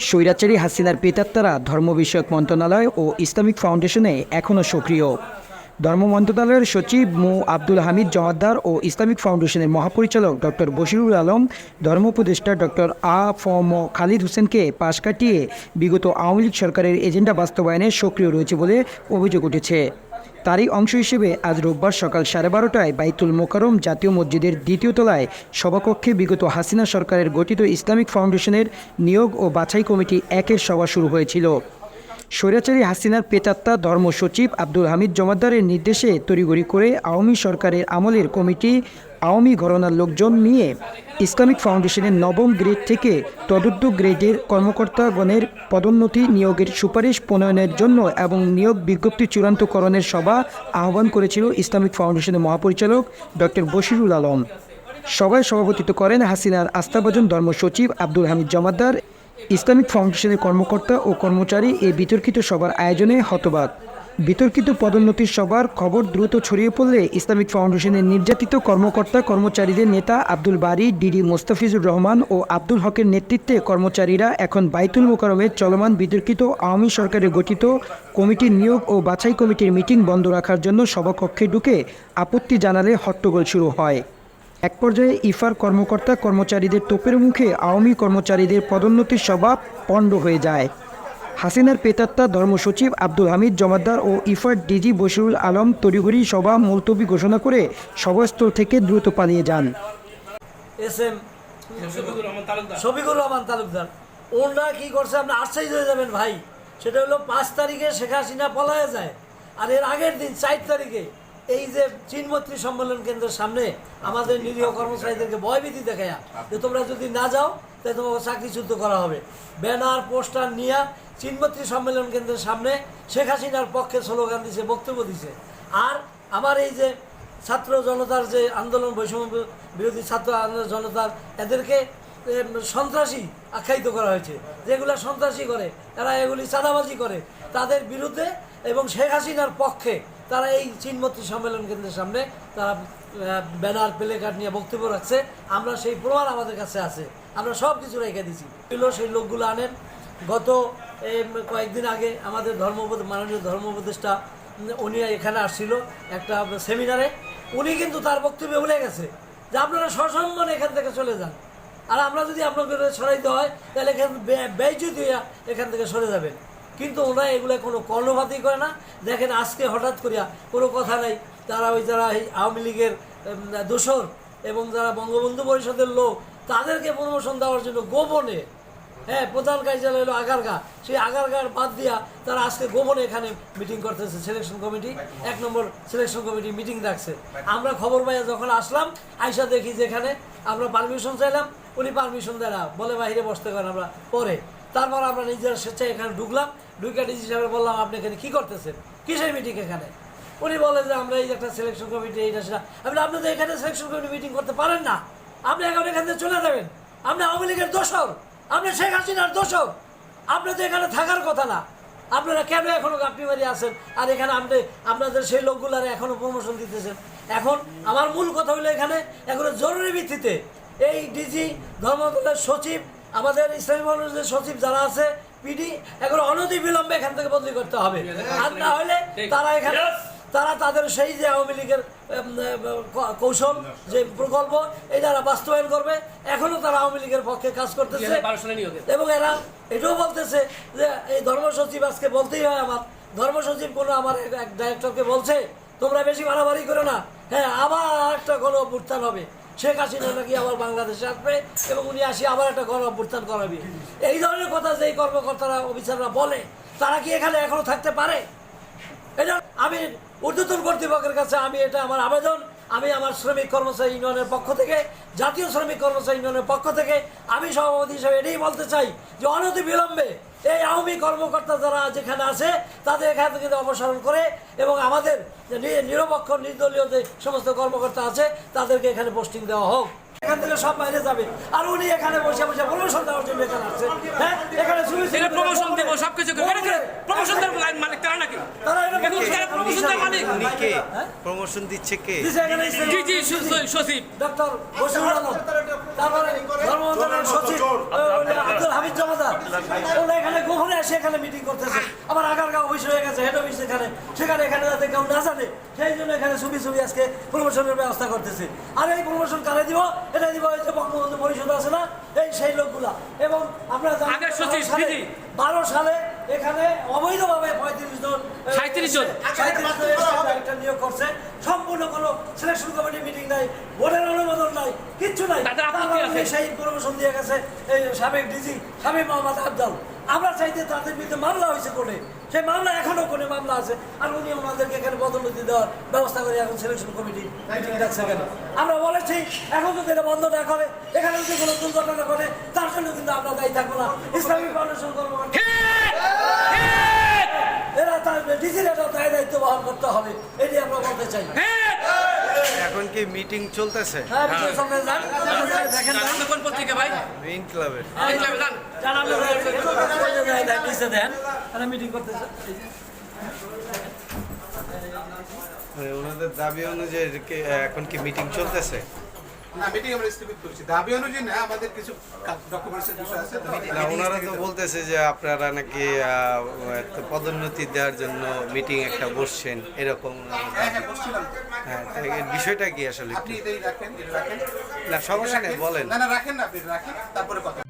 স্বৈরাচারী হাসিনার পেতাত্তারা ধর্ম বিষয়ক মন্ত্রণালয় ও ইসলামিক ফাউন্ডেশনে এখনও সক্রিয়। ধর্ম মন্ত্রণালয়ের সচিব মু. আব্দুল হামিদ জমাদ্দার ও ইসলামিক ফাউন্ডেশনের মহাপরিচালক ডক্টর বশিরুল আলম, ধর্ম উপদেষ্টা ডক্টর আ. ফ. ম. খালিদ হোসেনকে পাশ কাটিয়ে বিগত আওয়ামী লীগ সরকারের এজেন্ডা বাস্তবায়নে সক্রিয় রয়েছে বলে অভিযোগ উঠেছে। তারই অংশ হিসেবে আজ রোববার সকাল সাড়ে বারোটায় বাইতুল মোকারম জাতীয় মসজিদের দ্বিতীয় তলায় সভাকক্ষে বিগত হাসিনা সরকারের গঠিত ইসলামিক ফাউন্ডেশনের নিয়োগ ও বাছাই কমিটি একের সভা শুরু হয়েছিল। স্বৈরাচারী হাসিনার পেতাত্তা ধর্ম সচিব আব্দুল হামিদ জমাদ্দারের নির্দেশে তড়িগড়ি করে আওয়ামী সরকারের আমলের কমিটি আওয়ামী ঘরনার লোকজন নিয়ে ইসলামিক ফাউন্ডেশনের নবম গ্রেড থেকে তদুর্ধ গ্রেডের কর্মকর্তাগণের পদোন্নতি নিয়োগের সুপারিশ প্রণয়নের জন্য এবং নিয়োগ বিজ্ঞপ্তি চূড়ান্তকরণের সভা আহ্বান করেছিল ইসলামিক ফাউন্ডেশনের মহাপরিচালক ডক্টর বশিরুল আলম। সভায় সভাপতিত্ব করেন হাসিনার আস্থাভাজন ধর্ম সচিব আব্দুল হামিদ জমাদ্দার ইসলামিক ফাউন্ডেশনের কর্মকর্তা ও কর্মচারী এই বিতর্কিত সভার আয়োজনে হতবাক। বিতর্কিত পদোন্নতির সভার খবর দ্রুত ছড়িয়ে পড়লে ইসলামিক ফাউন্ডেশনের নির্যাতিত কর্মকর্তা, কর্মচারীদের নেতা আব্দুল বারি, ডিডি মোস্তাফিজুর রহমান ও আব্দুল হকের নেতৃত্বে কর্মচারীরা এখন বাইতুল মোকারমের চলমান বিতর্কিত আওয়ামী সরকারের গঠিত কমিটির নিয়োগ ও বাছাই কমিটির মিটিং বন্ধ রাখার জন্য সভাকক্ষে ঢুকে আপত্তি জানালে হট্টগোল শুরু হয়। এক পর্যায়ে ইফার কর্মকর্তা কর্মচারীদের তোপের মুখে আওয়ামী কর্মচারীদের পদোন্নতির সভা পণ্ড হয়ে যায়। হাসিনার পেতাত্তা ধর্মসচিব আব্দুল হামিদ জমাদ্দার ও ইফার ডিজি বশিরুল আলম তড়িঘড়ি সভা মুলতবি ঘোষণা করে সভাস্থল থেকে দ্রুত পালিয়ে যান। S M Shafiqur Rahman Talukdar. ওনারা কি করছে? আপনি আশ্চর্য হয়ে যাবেন ভাই। সেটা হলো পাঁচ তারিখে শেখ হাসিনা পলায়ে যায়। আর এর আগের দিন চার তারিখে এই যে চীনমৈত্রী সম্মেলন কেন্দ্রের সামনে আমাদের নিরীহ কর্মচারীদেরকে ভয়ভীতি দেখায় যে তোমরা যদি না যাও, তাহলে তোমাকে চাকরিচ্যুত করা হবে। ব্যানার, পোস্টার নিয়ে চীনমৈত্রী সম্মেলন কেন্দ্রের সামনে শেখ হাসিনার পক্ষে স্লোগান দিছে, বক্তব্য দিছে। আর আমার এই যে ছাত্র জনতার যে আন্দোলন, বৈষম্য বিরোধী ছাত্র জনতার, এদেরকে সন্ত্রাসী আখ্যায়িত করা হয়েছে। যেগুলো সন্ত্রাসী করে, তারা এগুলি চাঁদাবাজি করে। তাদের বিরুদ্ধে এবং শেখ হাসিনার পক্ষে তারা এই চীনমৈত্রী সম্মেলন কেন্দ্রের সামনে তারা ব্যানার, প্লে কার্ড নিয়ে বক্তব্য রাখছে। আমরা সেই প্রমাণ আমাদের কাছে আছে। আমরা সব কিছু রেখে দিছি এগুলো সেই লোকগুলো আনেন। গত কয়েকদিন আগে আমাদের ধর্ম মাননীয় ধর্ম উপদেষ্টা উনি এখানে আসছিল একটা সেমিনারে। উনি কিন্তু তার বক্তব্যে বলে গেছে যে আপনারা সসম্মানে এখান থেকে চলে যান। আর আমরা যদি আপনাদের সরাইতে হয়, তাহলে এখান ব্যয়চ্যুত হইয়া এখান থেকে সরে যাবেন। কিন্তু ওরা এগুলো কোনো কর্ণপাতই করে না। দেখেন আজকে হঠাৎ করিয়া কোনো কথা নাই, তারা ওই যারা এই আওয়ামী লীগের দোসর এবং যারা বঙ্গবন্ধু পরিষদের লোক, তাদেরকে প্রমোশন দেওয়ার জন্য গোপনে হ্যাঁ প্রধান কার্যালয় হলো আগারগা। সেই আগারগার বাদ দিয়া তারা আজকে গোপনে এখানে মিটিং করতেছে সিলেকশন কমিটি এক নম্বর সিলেকশন কমিটি মিটিং রাখছে। আমরা খবর পাইয়া যখন আসলাম, আইসা দেখি যেখানে আমরা পারমিশন চাইলাম, উনি পারমিশন দেয় না। বলে বাইরে বসতে পারেন আমরা পরে। তারপর আমরা নিজের স্বেচ্ছায় এখানে ঢুকলাম ঢুকে ডিজি সাহেব বললাম আপনি এখানে কী করতেছেন? কিসের মিটিং এখানে? উনি বলে যে আমরা এই একটা সিলেকশন কমিটি এইটা সেটা। বললাম, আপনি তো এখানে সিলেকশন কমিটি মিটিং করতে পারেন না। আপনি এখন এখান থেকে চলে যাবেন। আপনি আওয়ামী লীগের দোষর। আপনি শেখ হাসিনার দোষর। আপনি তো এখানে থাকার কথা না। আপনারা কেন এখনও গাপটি বাড়ি আছেন? আর এখানে আপনি আপনাদের সেই লোকগুলার এখনও প্রমোশন দিতেছেন। এখন আমার মূল কথা হলো এখানে এখন জরুরি ভিত্তিতে এই ডিজি ধর্মদলের সচিব আমাদের ইসলামী মহানগরের সচিব যারা আছে পিডি এখন অনতি বিলম্বে এখান থেকে বদলি করতে হবে। আর না হলে তারা এখানে তারা তাদের সেই যে আওয়ামী লীগের কৌশল যে প্রকল্প এই যারা বাস্তবায়ন করবে। এখনও তারা আওয়ামী লীগের পক্ষে কাজ করতেছে। এবং এরা এটাও বলতেছে যে এই ধর্ম সচিব আজকে বলতেই হয় আমার। ধর্ম সচিব কোনো আমার এক- এক ডাইরেক্টরকে বলছে তোমরা বেশি মারামারি করো না। হ্যাঁ আবার একটা কোনো অভ্যুত্থান হবে। শেখ হাসিনা নাকি আবার বাংলাদেশে আসবে এবং উনি আসি আবার একটা গণ অভ্যুত্থান করাবে। এই ধরনের কথা যে এই কর্মকর্তারা, অফিসাররা বলে, তারা কি এখানে এখনও থাকতে পারে? এটা আমি ঊর্ধ্বতন কর্তৃপক্ষের কাছে আমি এটা আমার আবেদন। আমি আমার শ্রমিক কর্মচারী ইউনিয়নের পক্ষ থেকে জাতীয় শ্রমিক কর্মচারী ইউনিয়নের পক্ষ থেকে আমি সভাপতি হিসেবে এটাই বলতে চাই যে অনতি বিলম্বে এই আওয়ামী কর্মকর্তা যারা যেখানে আছে তাদের এখান থেকে অপসারণ করে এবং আমাদের নিরপেক্ষ নির্দলীয় যে সমস্ত কর্মকর্তা আছে তাদেরকে এখানে পোস্টিং দেওয়া হোক। এখান থেকে সব বাইরে যাবে। আর উনি এখানে বসে বসে প্রমোশন দেওয়ার জন্য এখানে আসছে। হ্যাঁ এখানে প্রমোশন দেবো সবকিছু প্রমোশন আচ্ছা, হ্যাঁ? প্রমোশন দিচ্ছে কে? জি জি সচিব। ডক্টর আলম। তারপরে সচিব আব্দুল হামিদ জমাদার। ওরা এখানে এসে এখানে মিটিং করতেছে। আগারগাঁও অফিস হয়ে গেছে হেড অফিস এখানে। সেখানে এখানে যাতে কেউ না জানে সেই জন্য এখানে ছবি ছবি আজকে প্রমোশনের ব্যবস্থা করতেছে। আর এই প্রমোশন কারে দিব? এটা দিব হয়েছে বঙ্গবন্ধু পরিষদ আছে না? এই সেই লোকগুলা। এবং আমরা বারো সালে এখানে অবৈধভাবে পঁয়ত্রিশ জন সাঁত্রিশ জন। নিয়োগ করছে। সম্পূর্ণ কোনো সিলেকশন কমিটি মিটিং নাই বোর্ডের অনুমোদন নাই কিচ্ছু নাই। সেই প্রমোশন দিয়ে গেছে এই সাবেক ডিজি সাবেক মোহাম্মদ আবদাল আমরা চাইতে তাদের বিরুদ্ধে মামলা হয়েছে কোর্টে। সেই মামলা এখনও কোর্টে মামলা আছে। আর উনি ওনাদেরকে এখানে পদোন্নতি দেওয়ার ব্যবস্থা করে এখন সিলেকশন কমিটি মিটিং ডাকছে এখানে। আমরা বলেছি এখন যদি এটা বন্ধ না করে এখানে যদি কোনো দুর্ঘটনা করে তার জন্য কিন্তু আমরা দায়ী থাকব না। ইসলামিক ফাউন্ডেশন কর্মকর্তা এরা তার ডিজির দায় দায়িত্ব বহন করতে হবে এটি আমরা বলতে চাই। এখন কি মিটিং চলতেছে? হ্যাঁ বিজয় সঙ্গে যান। দেখেন না কোন পত্রিকা ভাই? মেইন ক্লাবের। এই ক্লাবে যান। যান আপনারা নিচে দেন। তারা মিটিং করতেছে। ওনাদের দাবি অনুযায়ী এখন কি মিটিং চলতেছে? না মিটিং আমরা স্থগিত করছি। দাবি অনুযায়ী না আমাদের কিছু ডকুমেন্টসের বিষয় আছে না ওনারা তো বলতেছে যে আপনারা নাকি আহ, একটা পদোন্নতি দেওয়ার জন্য মিটিং একটা বসছেন এরকম হ্যাঁ। হ্যাঁ হ্যাঁ বিষয়টা কি আসলে আপনি রাখেন রাখেন। না সমস্যা নেই বলেন। না না রাখেন না আপনি রাখেন তারপরে কথা